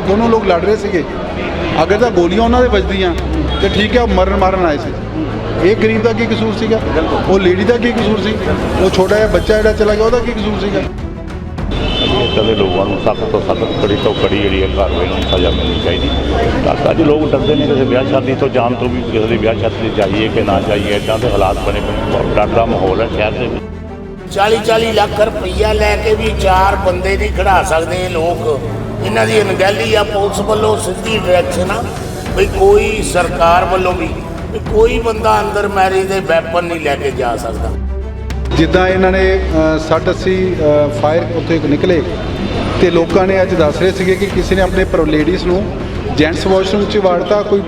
ਉਹ ਦੋਨੋਂ ਲੋਕ ਲੜ ਰਹੇ ਸੀਗੇ। ਅਗਰ ਤਾਂ ਗੋਲੀਆਂ ਉਹਨਾਂ ਦੇ ਵੱਜਦੀਆਂ। ਤੇ ਠੀਕ ਹੈ ਉਹ ਮਰਨ ਮਾਰਨ ਆਏ ਸੀ। ਇਹ ਗਰੀਬ ਦਾ ਕੀ ਕਸੂਰ ਸੀਗਾ? ਉਹ ਲੇਡੀ ਦਾ ਕੀ ਕਸੂਰ ਸੀ? ਉਹ ਛੋਟਾ ਜਿਹਾ ਬੱਚਾ ਜਿਹੜਾ ਚਲਾ ਗਿਆ ਉਹਦਾ ਕੀ ਕਸੂਰ ਸੀਗਾ? ਕਦੇ ਲੋਕਾਂ ਨੂੰ ਸਖਤ ਤੋਂ ਸਖਤ ਕੜੀ ਤੋਂ ਕੜੀ ਜਿਹੜੀ ਹੈ ਕਾਰਵਾਈ ਨੂੰ ਸਜ਼ਾ ਮਿਲਣੀ ਚਾਹੀਦੀ। ਤਾਂ ਅੱਜ ਲੋਕ ਡਰਦੇ ਨੇ ਕਿਸੇ ਵਿਆਹ ਸ਼ਾਦੀ ਤੋਂ ਜਾਣ ਤੋਂ ਵੀ ਕਿਸੇ ਦੀ ਵਿਆਹ ਸ਼ਾਦੀ 'ਤੇ ਜਾਈਏ ਕਿ ਨਾ ਜਾਈਏ ਇਦਾਂ ਦੇ ਹਾਲਾਤ ਬਣੇ ਪਏ ਡਰ ਦਾ ਮਾਹੌਲ ਹੈ ਸ਼ਹਿਰ ਦੇ ਵਿੱਚ। 40-40 ਲੱਖ ਰੁਪਈਆ ਲੈ ਕੇ ਵੀ ਚਾਰ ਬੰਦੇ ਨਹੀਂ ਖੜਾ ਸਕਦੇ ਇਹ ਲੋਕ। ਇਹਨਾਂ ਦੀ ਅਣਗਹਿਲੀ ਆ ਪੁਲਿਸ ਵੱਲੋਂ ਸਿੱਧੀ ਡਾਇਰੈਕਸ਼ਨ ਆ ਵੀ ਕੋਈ ਸਰਕਾਰ ਵੱਲੋਂ ਵੀ ਕੋਈ ਬੰਦਾ ਅੰਦਰ ਮੈਰਿਜ ਦੇ ਵੈਪਨ ਨਹੀਂ ਲੈ ਕੇ ਜਾ ਸਕਦਾ। ਜਿੱਦਾਂ ਇਹਨਾਂ ਨੇ 60 80 ਫਾਇਰ ਉੱਥੇ ਨਿਕਲੇ ਤੇ ਲੋਕਾਂ ਨੇ ਅੱਜ ਦੱਸ ਰਹੇ ਸੀਗੇ ਕਿ ਕਿਸੇ ਨੇ ਆਪਣੇ ਪਰ ਲੇਡੀਜ਼ ਨੂੰ ਜੈਂਟਸ ਵਾਸ਼ਰੂਮ 'ਚ ਵਾੜਤਾ ਕੋਈ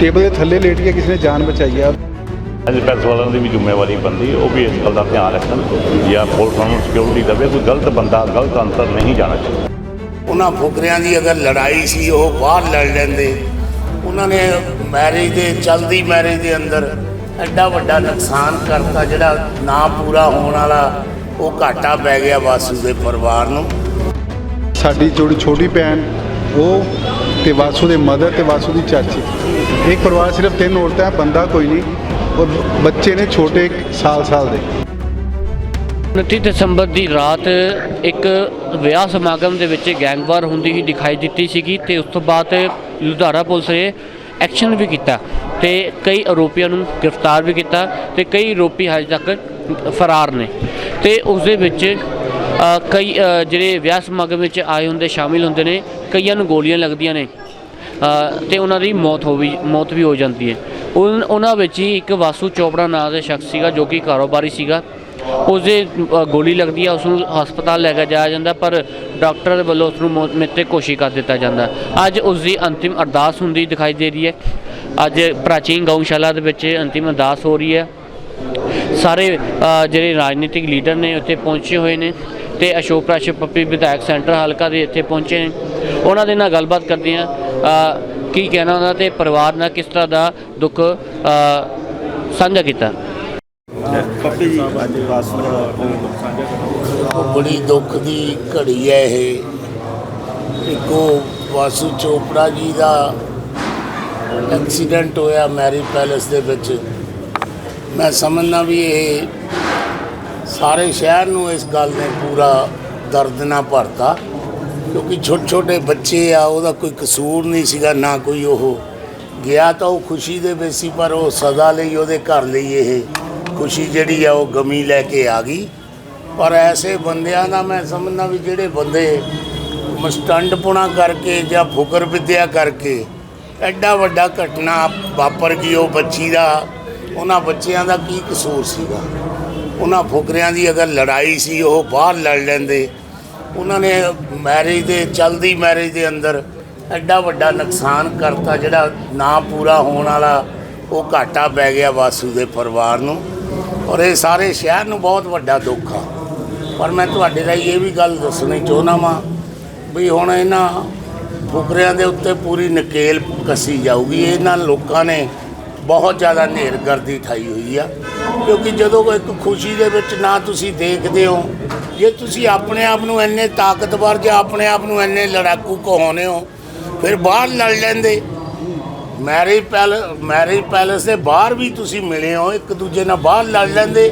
ਟੇਬਲ ਦੇ ਥੱਲੇ ਲੇਟ ਕੇ ਕਿਸੇ ਨੇ ਜਾਨ ਬਚਾਈ ਆ। ਅੱਜ ਪੈਸ ਵਾਲਿਆਂ ਦੀ ਵੀ ਜ਼ਿੰਮੇਵਾਰੀ ਬਣਦੀ ਉਹ ਵੀ ਇਸ ਗੱਲ ਦਾ ਧਿਆਨ ਰੱਖਣ ਜਾਂ ਪੁਲਿਸ ਨੂੰ ਸਿਕਿਉਰਿਟੀ ਦੇਵੇ ਕੋਈ ਗਲਤ ਬੰਦਾ ਗਲਤ ਅੰਤਰ ਨਹੀਂ ਜਾਣਾ ਚਾਹੀਦਾ। ਉਹਨਾਂ ਫੁਕਰਿਆਂ ਦੀ ਅਗਰ ਲੜਾਈ ਸੀ, ਉਹ ਬਾਹਰ ਲੜ ਲੈਂਦੇ। ਉਹਨਾਂ ਨੇ ਮੈਰਿਜ ਦੇ, ਚਲਦੀ ਮੈਰਿਜ ਦੇ ਅੰਦਰ ਐਡਾ ਵੱਡਾ ਨੁਕਸਾਨ ਕਰਤਾ, ਜਿਹੜਾ ਨਾ ਪੂਰਾ ਹੋਣ ਵਾਲਾ, ਉਹ ਘਾਟਾ ਪੈ ਗਿਆ ਵਾਸੂ ਦੇ ਪਰਿਵਾਰ ਨੂੰ। ਸਾਡੀ ਜਿਹੜੀ ਛੋਟੀ ਭੈਣ, ਉਹ ਤੇ ਵਾਸੂ ਦੇ ਮਦਰ ਤੇ ਵਾਸੂ ਦੀ ਚਾਚੀ। ਇੱਕ ਪਰਿਵਾਰ ਸਿਰਫ ਤਿੰਨ ਔਰਤਾਂ, ਬੰਦਾ ਕੋਈ ਨਹੀਂ। ਔਰ ਬੱਚੇ ਨੇ ਛੋਟੇ ਸਾਲ ਸਾਲ ਦੇ। 29 ਦਸੰਬਰ ਦੀ ਰਾਤ ਇੱਕ ਵਿਆਹ ਸਮਾਗਮ ਦੇ ਵਿੱਚ ਗੈਂਗਵਾਰ ਹੁੰਦੀ ਹੀ ਦਿਖਾਈ ਦਿੱਤੀ ਸੀਗੀ ਤੇ ਉਸ ਤੋਂ ਬਾਅਦ ਲੁਧਾਰਾ ਪੁਲਿਸ ਨੇ ਐਕਸ਼ਨ ਵੀ ਕੀਤਾ ਤੇ ਕਈ ਆਰੋਪੀਆਂ ਨੂੰ ਗ੍ਰਿਫਤਾਰ ਵੀ ਕੀਤਾ ਤੇ ਕਈ ਆਰੋਪੀ ਹਜੇ ਤੱਕ ਫਰਾਰ ਨੇ। ਤੇ ਉਸ ਦੇ ਵਿੱਚ ਕਈ ਜਿਹੜੇ ਵਿਆਹ ਸਮਾਗਮ ਵਿੱਚ ਆਏ ਹੁੰਦੇ ਸ਼ਾਮਿਲ ਹੁੰਦੇ ਨੇ ਕਈਆਂ ਨੂੰ ਗੋਲੀਆਂ ਲੱਗਦੀਆਂ ਨੇ ਅ, ਤੇ ਉਹਨਾਂ ਦੀ ਮੌਤ ਹੋ ਵੀ ਮੌਤ ਵੀ ਹੋ ਜਾਂਦੀ ਹੈ। ਉਨ- ਉਹਨਾਂ ਵਿੱਚ ਹੀ ਇੱਕ ਵਾਸੂ ਚੋਪੜਾ ਨਾਂ ਦਾ ਸ਼ਖਸ ਸੀਗਾ ਜੋ ਕਿ ਕਾਰੋਬਾਰੀ ਸੀਗਾ। ਉਸਦੇ ਅ, ਗੋਲੀ ਲੱਗਦੀ ਹੈ ਉਸ ਨੂੰ ਹਸਪਤਾਲ ਲੈ ਕੇ ਜਾਇਆ ਜਾਂਦਾ ਪਰ ਡਾਕਟਰ ਦੇ ਵੱਲੋਂ ਉਸ ਨੂੰ ਮੌਤ ਮ੍ਰਿਤਕ ਤੇ ਘੋਸ਼ਿਤ ਕਰ ਦਿੱਤਾ ਜਾਂਦਾ। ਅੱਜ ਉਸ ਦੀ ਅੰਤਿਮ ਅਰਦਾਸ ਹੁੰਦੀ ਦਿਖਾਈ ਦੇ ਰਹੀ ਹੈ। ਅੱਜ ਪ੍ਰਾਚੀਨ ਗਊਸ਼ਾਲਾ ਦੇ ਵਿੱਚ ਅੰਤਿਮ ਅਰਦਾਸ ਹੋ ਰਹੀ ਹੈ। ਸਾਰੇ ਜਿਹੜੇ ਰਾਜਨੀਤਿਕ ਲੀਡਰ ਨੇ ਉੱਥੇ ਪਹੁੰਚੇ ਹੋਏ ਨੇ ਤੇ ਅਸ਼ੋਕ ਪ੍ਰਾਸ਼ਰ ਪੱਪੀ ਵਿਧਾਇਕ ਸੈਂਟਰ ਹਲਕਾ ਦੇ ਇੱਥੇ ਪਹੁੰਚੇ ਨੇ। ਉਹਨਾਂ ਦੇ ਨਾਲ ਗੱਲਬਾਤ ਕਰਦੇ ਆ ਕੀ ਕਹਿਣਾ ਉਹਨਾਂ ਤੇ ਪਰਿਵਾਰ ਨਾਲ ਕਿਸ ਤਰ੍ਹਾਂ ਦਾ ਦੁੱਖ ਸਾਂਝਾ ਕੀਤਾ। ਪੱਪੀ ਜੀ, ਅੱਜ ਵਾਸੂ ਉਹ ਬੜੀ ਦੁੱਖ ਦੀ ਘੜੀ ਹੈ ਇਹ। ਇੱਕੋ ਵਾਸੂ ਚੋਪੜਾ ਜੀ ਦਾ ਐਕਸੀਡੈਂਟ ਹੋਇਆ ਮੈਰੀ ਪੈਲੇਸ ਦੇ ਵਿੱਚ। ਮੈਂ ਸਮਝਦਾ ਵੀ ਇਹ ਸਾਰੇ ਸ਼ਹਿਰ ਨੂੰ ਇਸ ਗੱਲ ਨੇ ਪੂਰਾ ਦਰਦ ਨਾਲ ਭਰਤਾ, ਕਿਉਂਕਿ ਛੋਟੇ ਛੋਟੇ ਬੱਚੇ ਆ, ਉਹਦਾ ਕੋਈ ਕਸੂਰ ਨਹੀਂ ਸੀਗਾ, ਨਾ ਕੋਈ ਉਹ ਗਿਆ ਤਾਂ ਉਹ ਖੁਸ਼ੀ ਦੇ ਵਿੱਚ ਸੀ, ਪਰ ਉਹ ਸਦਾ ਲਈ ਉਹਦੇ ਘਰ ਲਈ ਇਹ ਖੁਸ਼ੀ ਜਿਹੜੀ ਆ ਉਹ ਗਮੀ ਲੈ ਕੇ ਆ ਗਈ। ਪਰ ਐਸੇ ਬੰਦਿਆਂ ਦਾ ਮੈਂ ਸਮਝਦਾ ਵੀ ਜਿਹੜੇ ਬੰਦੇ ਮਸਟੰਡਪੁਣਾ ਕਰਕੇ ਜਾਂ ਫੁਕਰ ਵਿਦਿਆ ਕਰਕੇ ਐਡਾ ਵੱਡਾ ਘਟਨਾ ਵਾਪਰ ਗਈ ਉਹ ਬੱਚੀ ਦਾ, ਉਹਨਾਂ ਬੱਚਿਆਂ ਦਾ ਕੀ ਕਸੂਰ ਸੀਗਾ? ਉਹਨਾਂ ਫੁਕਰਿਆਂ ਦੀ ਅਗਰ ਲੜਾਈ ਸੀ, ਉਹ ਬਾਹਰ ਲੜ ਲੈਂਦੇ। ਉਹਨਾਂ ਨੇ ਮੈਰਿਜ ਦੇ, ਚਲਦੀ ਮੈਰਿਜ ਦੇ ਅੰਦਰ ਐਡਾ ਵੱਡਾ ਨੁਕਸਾਨ ਕਰਤਾ, ਜਿਹੜਾ ਨਾ ਪੂਰਾ ਹੋਣ ਵਾਲਾ ਉਹ ਘਾਟਾ ਪੈ ਗਿਆ ਵਾਸੂ ਦੇ ਪਰਿਵਾਰ ਨੂੰ। ਔਰ ਇਹ ਸਾਰੇ ਸ਼ਹਿਰ ਨੂੰ ਬਹੁਤ ਵੱਡਾ ਦੁੱਖ ਆ। ਪਰ ਮੈਂ ਤੁਹਾਡੇ ਲਈ ਇਹ ਵੀ ਗੱਲ ਦੱਸਣੀ ਚਾਹੁੰਦਾ ਵਾਂ ਵੀ ਹੁਣ ਇਹਨਾਂ ਫੁਕਰਿਆਂ ਦੇ ਉੱਤੇ ਪੂਰੀ ਨਕੇਲ ਕੱਸੀ ਜਾਊਗੀ। ਇਹਨਾਂ ਲੋਕਾਂ ਨੇ ਬਹੁਤ ਜ਼ਿਆਦਾ ਨੇਰਗਰਦੀ ਠਾਈ ਹੋਈ ਆ। ਕਿਉਂਕਿ ਜਦੋਂ ਕੋਈ ਇੱਕ ਖੁਸ਼ੀ ਦੇ ਵਿੱਚ ਨਾ ਤੁਸੀਂ ਦੇਖਦੇ ਹੋ, ਜੇ ਤੁਸੀਂ ਆਪਣੇ ਆਪ ਨੂੰ ਇੰਨੇ ਤਾਕਤਵਰ ਜਾਂ ਆਪਣੇ ਆਪ ਨੂੰ ਇੰਨੇ ਲੜਾਕੂ ਕਹਾਉਂਦੇ ਹੋ, ਫਿਰ ਬਾਹਰ ਲੜ ਲੈਂਦੇ। ਮੈਰਿਜ ਪੈਲਸ ਮੈਰਿਜ ਪੈਲਸ ਦੇ ਬਾਹਰ ਵੀ ਤੁਸੀਂ ਮਿਲੇ ਹੋ, ਇੱਕ ਦੂਜੇ ਨਾਲ ਬਾਹਰ ਲੜ ਲੈਂਦੇ।